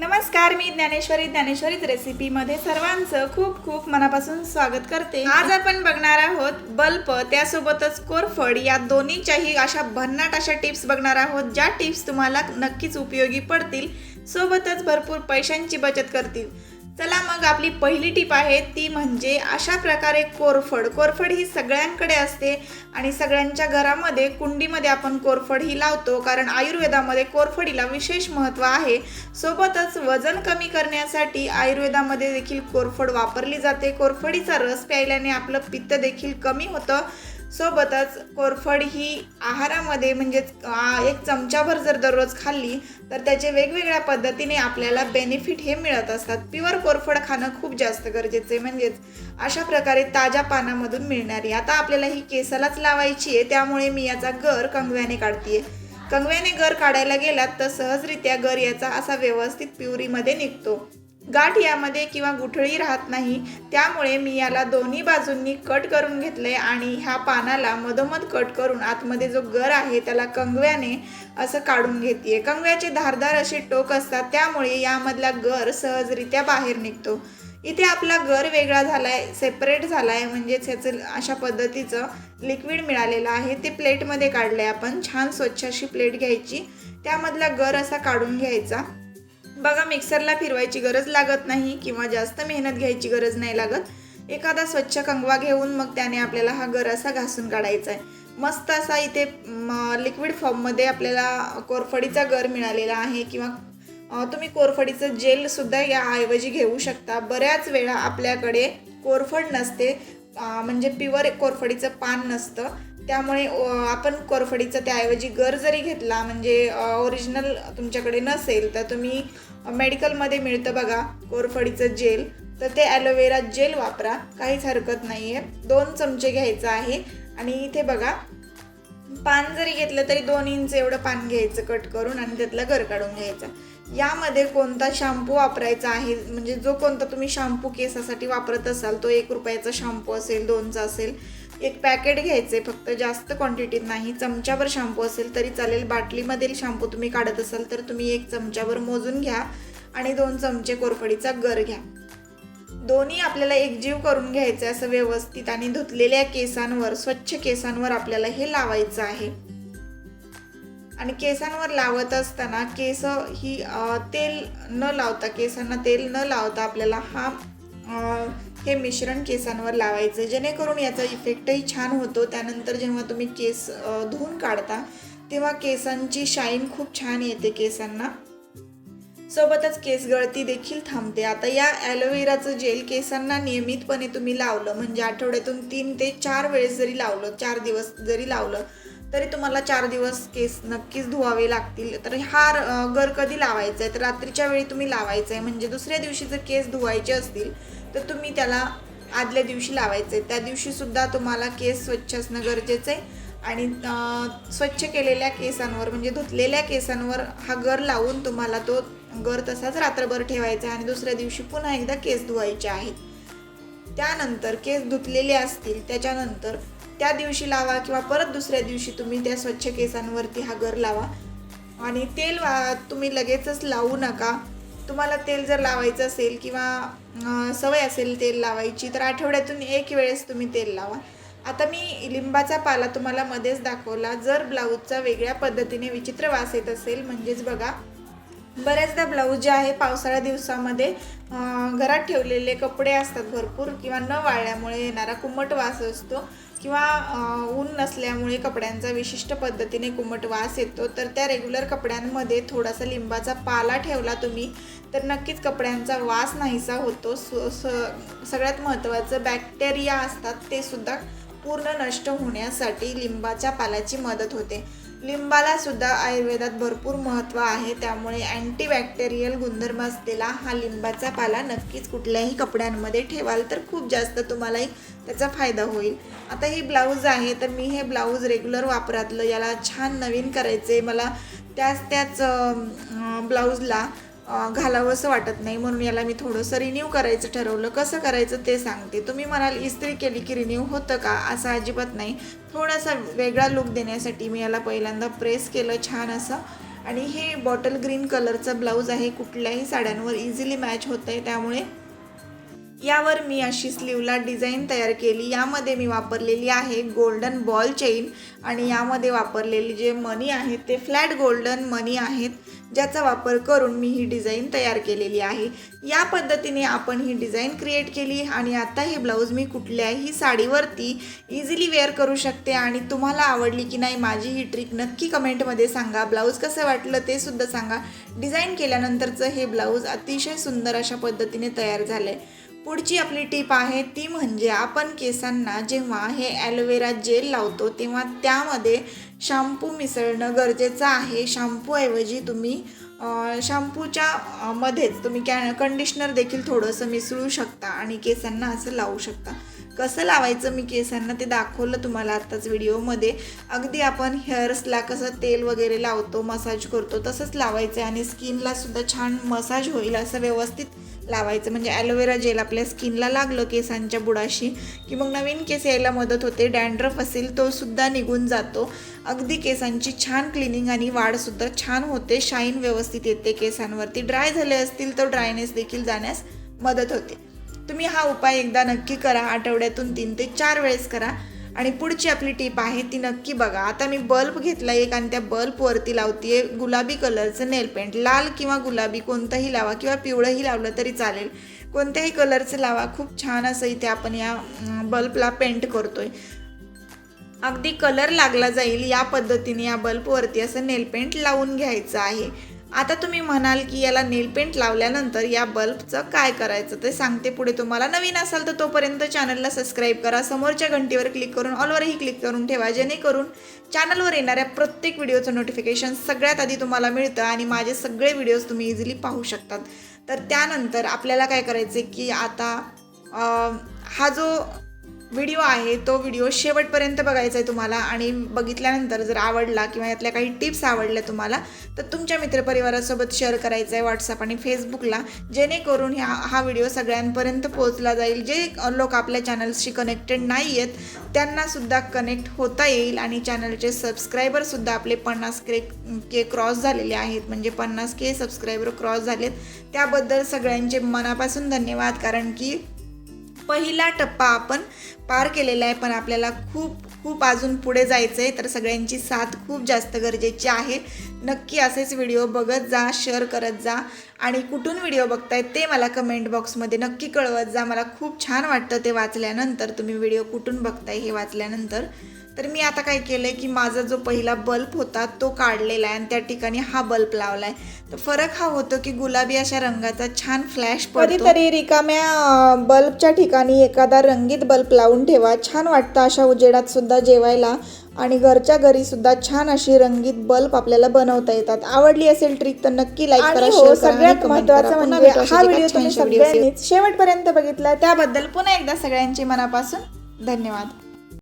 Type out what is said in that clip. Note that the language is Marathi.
नमस्कार मी ज्ञानेश्वरी ज्ञानेश्वरीच रेसिपीमध्ये सर्वांचं खूप खूप मनापासून स्वागत करते. आज आपण बघणार आहोत बल्ब त्यासोबतच कोरफड या दोन्हीच्याही अशा भन्नाट अशा टिप्स बघणार आहोत ज्या टिप्स तुम्हाला नक्कीच उपयोगी पडतील. सोबतच भरपूर पैशांची बचत करतील. चला मग आपली पहिली टीप आहे ती म्हणजे अशा प्रकारे कोरफड कोरफड ही सगळ्यांकडे असते आणि सगळ्यांच्या घरामध्ये कुंडीमध्ये आपण कोरफड ही लावतो कारण आयुर्वेदामध्ये कोरफडीला विशेष महत्त्व आहे. सोबतच वजन कमी करण्यासाठी आयुर्वेदामध्ये देखील कोरफड वापरली जाते. कोरफडीचा रस प्यायल्याने आपलं पित्त देखील कमी होतं. सोबतच कोरफड ही आहारामध्ये म्हणजेच एक चमचाभर जर दररोज खाल्ली तर त्याचे वेगवेगळ्या पद्धतीने आपल्याला बेनिफिट हे मिळत असतात. प्युअर कोरफड खाणं खूप जास्त गरजेचं आहे. म्हणजेच अशा प्रकारे ताज्या पानामधून मिळणारी. आता आपल्याला ही केसालाच लावायची आहे त्यामुळे मी याचा गर कंगव्याने काढतीये. कंगव्याने गर काढायला गेलात तर सहजरित्या गर याचा असा व्यवस्थित प्युरीमध्ये निघतो. गाठ यामध्ये किंवा गुठळी राहत नाही. त्यामुळे मी याला दोन्ही बाजूंनी कट करून घेतले आणि ह्या पानाला मधोमध कट करून आतमध्ये जो गर आहे त्याला कंगव्याने असं काढून घेते कंगव्याचे धारदार असे टोक असतात त्यामुळे यामधला गर सहजरित्या बाहेर निघतो. इथे आपला गर वेगळा झालाय सेपरेट झालाय म्हणजेच ह्याचं अशा पद्धतीचं लिक्विड मिळालेलं आहे. ते प्लेटमध्ये काढलंय आपण छान स्वच्छ अशी प्लेट घ्यायची. त्यामधला गर असा काढून घ्यायचा. बघा मिक्सरला फिरवायची गरज लागत नाही किंवा जास्त मेहनत घ्यायची गरज नाही लागत. एखादा स्वच्छ कंगवा घेऊन मग त्याने आपल्याला हा गर असा घासून काढायचा आहे. मस्त असा इथे लिक्विड फॉर्ममध्ये आपल्याला कोरफडीचा गर मिळालेला आहे किंवा तुम्ही कोरफडीचं जेलसुद्धा याऐवजी घेऊ शकता. बऱ्याच वेळा आपल्याकडे कोरफड नसते म्हणजे प्युअर कोरफडीचं पान नसतं. त्यामुळे आपण कोरफडीचं त्याऐवजी गर जरी घेतला म्हणजे ओरिजिनल तुमच्याकडे नसेल तर तुम्ही मेडिकलमध्ये मिळतं बघा कोरफडीचं जेल. तर ते ॲलोवेरा जेल वापरा काहीच हरकत नाही आहे दोन चमचे घ्यायचं आहे. आणि इथे बघा पान जरी घेतलं तरी दोन इंच एवढं पान घ्यायचं कट करून आणि त्यातला गर काढून घ्यायचा. यामध्ये कोणता शॅम्पू वापरायचा आहे? म्हणजे जो कोणता तुम्ही शॅम्पू केसासाठी वापरत असाल तो एक रुपयाचा शॅम्पू असेल दोनचा असेल एक पॅकेट घ्यायचे फक्त जास्त क्वांटिटीत नाही. चमच्यावर शॅम्पू असेल तरी चालेल. बाटलीमधील शॅम्पू तुम्ही काढत असाल तर तुम्ही एक चमच्यावर मोजून घ्या आणि दोन चमचे कोरफडीचा गर घ्या. दोन्ही आपल्याला एकजीव करून घ्यायचं आहे असं व्यवस्थित आणि धुतलेल्या केसांवर स्वच्छ केसांवर आपल्याला हे लावायचं आहे. आणि केसांवर लावत असताना केस ही तेल न लावता केसांना तेल न लावता आपल्याला हा हे मिश्रण केसांवर लावायचं जेणेकरून याचा इफेक्टही छान होतो. त्यानंतर जेव्हा तुम्ही केस धुवून काढता तेव्हा केसांची शाईन खूप छान येते केसांना. सोबतच केस गळती देखील थांबते. आता या ॲलोवेराचं जेल केसांना नियमितपणे तुम्ही लावलं म्हणजे आठवड्यातून तीन ते चार वेळेस जरी लावलं चार दिवस जरी लावलं तरी तुम्हाला चार दिवस केस नक्कीच धुवावे लागतील. तर हा गर कधी लावायचा आहे तर रात्रीच्या वेळी तुम्ही लावायचं आहे म्हणजे दुसऱ्या दिवशी जर केस धुवायचे असतील तर तुम्ही त्याला आदल्या दिवशी लावायचं आहे त्या दिवशीसुद्धा तुम्हाला केस स्वच्छ असणं गरजेचं आहे आणि स्वच्छ केलेल्या केसांवर म्हणजे धुतलेल्या केसांवर हा गर लावून तुम्हाला तो गर तसाच रात्रभर ठेवायचा आहे आणि दुसऱ्या दिवशी पुन्हा एकदा केस धुवायचे आहेत. त्यानंतर केस धुतलेले असतील त्याच्यानंतर त्या दिवशी लावा किंवा परत दुसऱ्या दिवशी तुम्ही त्या स्वच्छ केसांवरती हा गर लावा. आणि तेल वा तुम्ही लगेचच लावू नका. तुम्हाला तेल जर लावायचं असेल किंवा सवय असेल तेल लावायची तर आठवड्यातून एक वेळेस तुम्ही तेल लावा. आता मी लिंबाचा पाला तुम्हाला मध्येच दाखवला. जर ब्लाऊजचा वेगळ्या पद्धतीने विचित्र वास येत असेल म्हणजेच बघा बऱ्याचदा ब्लाऊज जे आहे पावसाळ्या दिवसामध्ये घरात ठेवलेले कपडे असतात भरपूर किंवा न वाळल्यामुळे येणारा कुमट वास असतो. किंवा ऊन नसल्यामुळे कपड्यांचा विशिष्ट पद्धतीने कुमट वास येतो तर त्या रेग्युलर कपड्यांमध्ये थोडासा लिंबाचा पाला ठेवला तुम्ही तर नक्कीच कपड्यांचा वास नाहीसा होतो. स- सगळ्यात महत्त्वाचं बॅक्टेरिया असतात ते सुद्धा पूर्ण नष्ट होण्यासाठी लिंबाच्या पाल्याची मदत होते. लिंबाला सुद्धा आयुर्वेदात भरपूर महत्त्व आहे. त्यामुळे अँटीबॅक्टेरियल गुणधर्म असलेला हा लिंबाचा पाला नक्कीच कुठल्याही कपड्यांमध्ये ठेवाल तर खूप जास्त तुम्हालाही त्याचा फायदा होईल. आता ही ब्लाऊज आहे तर मी हे ब्लाऊज रेग्युलर वापरातलं. याला छान नवीन करायचे मला त्याच त्याच ब्लाऊजला घालावंसं वाटत नाही. म्हणून याला मी थोडंसं रिन्यू करायचं ठरवलं. कसं करायचं ते सांगते. तुम्ही म्हणाल इस्त्री केली की रिन्यू होतं का? असं अजिबात नाही. थोडासा वेगळा लुक देण्यासाठी मी याला पहिल्यांदा प्रेस केलं छान असं. आणि हे बॉटल ग्रीन कलरचं ब्लाऊज आहे. कुठल्याही साड्यांवर इझिली मॅच होत आहे. त्यामुळे यावर मी अशी स्लीवला डिझाईन तयार केली. यामध्ये मी वापरलेली आहे गोल्डन बॉल चेन आणि यामध्ये वापरलेली जे मनी आहेत ते फ्लॅट गोल्डन मनी आहेत. ज्याचा वापर करून मी ही डिझाईन तयार केलेली आहे. या पद्धतीने आपण ही डिझाईन क्रिएट केली आणि आता हे ब्लाऊज मी कुठल्याही साडीवरती इझिली वेअर करू शकते. आणि तुम्हाला आवडली की नाही माझी ही ट्रिक नक्की कमेंटमध्ये सांगा. ब्लाऊज कसं वाटलं ते सुद्धा सांगा. डिझाईन केल्यानंतरचं हे ब्लाऊज अतिशय सुंदर अशा पद्धतीने तयार झालं आहे पुढची आपली टीप आहे ती म्हणजे आपण केसांना जेव्हा हे ॲलोवेरा जेल लावतो तेव्हा त्यामध्ये शॅम्पू मिसळणं गरजेचं आहे. शॅम्पूऐवजी तुम्ही शाम्पूच्या शॅम्पूच्या मध्येच तुम्ही कॅ कंडिशनर देखील थोडंसं मिसळू शकता आणि केसांना असं लावू शकता. कसं लावायचं मी केसांना ते दाखवलं तुम्हाला आत्ताच व्हिडिओमध्ये. अगदी आपण हेअर्सला कसं तेल वगैरे लावतो मसाज करतो तसंच लावायचं आणि स्किनला सुद्धा छान मसाज होईल असं व्यवस्थित लावायचं. म्हणजे ॲलोवेरा जेल आपल्या स्किनला लागलं केसांच्या बुडाशी की मग नवीन केस यायला मदत होते. डॅन्ड्रफ असेल तो सुद्धा निघून जातो. अगदी केसांची छान क्लिनिंग आणि वाढसुद्धा छान होते. शाईन व्यवस्थित येते केसांवरती. ड्राय झाले असतील तर ड्रायनेस देखील जाण्यास मदत होते. तुम्ही हा उपाय एकदा नक्की करा. आठवड्यातून तीन ते चार वेळेस करा. आणि पुढची आपली टीप आहे ती नक्की बघा. आता मी बल्ब घेतला एक आणि त्या बल्बवरती लावते गुलाबी कलरचं नेल पेंट. लाल किंवा गुलाबी कोणतंही लावा किंवा पिवळंही लावलं तरी चालेल. कोणत्याही कलरचं लावा. खूप छान असं इथे आपण या बल्बला पेंट करतोय. अगदी कलर लागला जाईल या पद्धतीने या बल्बवरती असं नेल पेंट लावून घ्यायचं आहे. आता तुम्ही म्हणाल की याला नेल पेंट लावल्यानंतर या बल्बचं काय करायचं ते सांगते पुढे तुम्हाला. नवीन असाल तर तोपर्यंत चॅनलला सबस्क्राईब करा. समोरच्या घंटीवर क्लिक करून ऑलवरही क्लिक करून ठेवा जेणेकरून चॅनलवर येणाऱ्या प्रत्येक व्हिडिओचं नोटिफिकेशन सगळ्यात आधी तुम्हाला मिळतं आणि माझे सगळे व्हिडिओज तुम्ही इझिली पाहू शकतात. तर त्यानंतर आपल्याला काय करायचं आहे की आता हा जो व्हिडिओ आहे तो व्हिडिओ शेवटपर्यंत बघायचा आहे तुम्हाला आणि बघितल्यानंतर जर आवडला किंवा यातल्या काही टिप्स आवडल्या तुम्हाला तर तुमच्या मित्रपरिवारासोबत शेअर करायचा आहे व्हॉट्सअप आणि फेसबुकला जेणेकरून ह्या हा व्हिडिओ सगळ्यांपर्यंत पोहोचला जाईल. जे लोक आपल्या चॅनल्सशी कनेक्टेड नाही आहेत त्यांनासुद्धा कनेक्ट होता येईल आणि चॅनलचे सबस्क्रायबरसुद्धा आपले पन्नास के के क्रॉस झालेले आहेत. म्हणजे पन्नास के सबस्क्रायबर क्रॉस झालेत. त्याबद्दल सगळ्यांचे मनापासून धन्यवाद. कारण की पहिला टप्पा आपण पार केलेला आहे पण आपल्याला खूप खूप अजून पुढे जायचं आहे तर सगळ्यांची साथ खूप जास्त गरजेची आहे. नक्की असेच व्हिडिओ बघत जा शेअर करत जा. आणि कुठून व्हिडिओ बघताय ते मला कमेंट बॉक्समध्ये नक्की कळवत जा. मला खूप छान वाटतं ते वाचल्यानंतर तुम्ही व्हिडिओ कुठून बघताय हे वाचल्यानंतर. तर मी आता काय केलं आहे की माझा जो पहिला बल्ब होता तो काढलेला आहे आणि त्या ठिकाणी हा बल्ब लावला आहे तर फरक हा होतो की गुलाबी अशा रंगाचा छान फ्लॅश कधीतरी रिकाम्या बल्बच्या ठिकाणी एखादा रंगीत बल्ब लावून ठेवा. छान वाटतं अशा उजेडात सुद्धा जेवायला आणि घरच्या घरी सुद्धा छान अशी रंगीत बल्ब आपल्याला बनवता येतात. आवडली असेल ट्रिक तर नक्की लाईक करा हो, सगळ्यात. पुन्हा म्हणजे हा व्हिडिओ तुम्ही सगळ्यांनीच शेवटपर्यंत बघितला. त्याबद्दल पुन्हा एकदा सगळ्यांचे मनापासून धन्यवाद.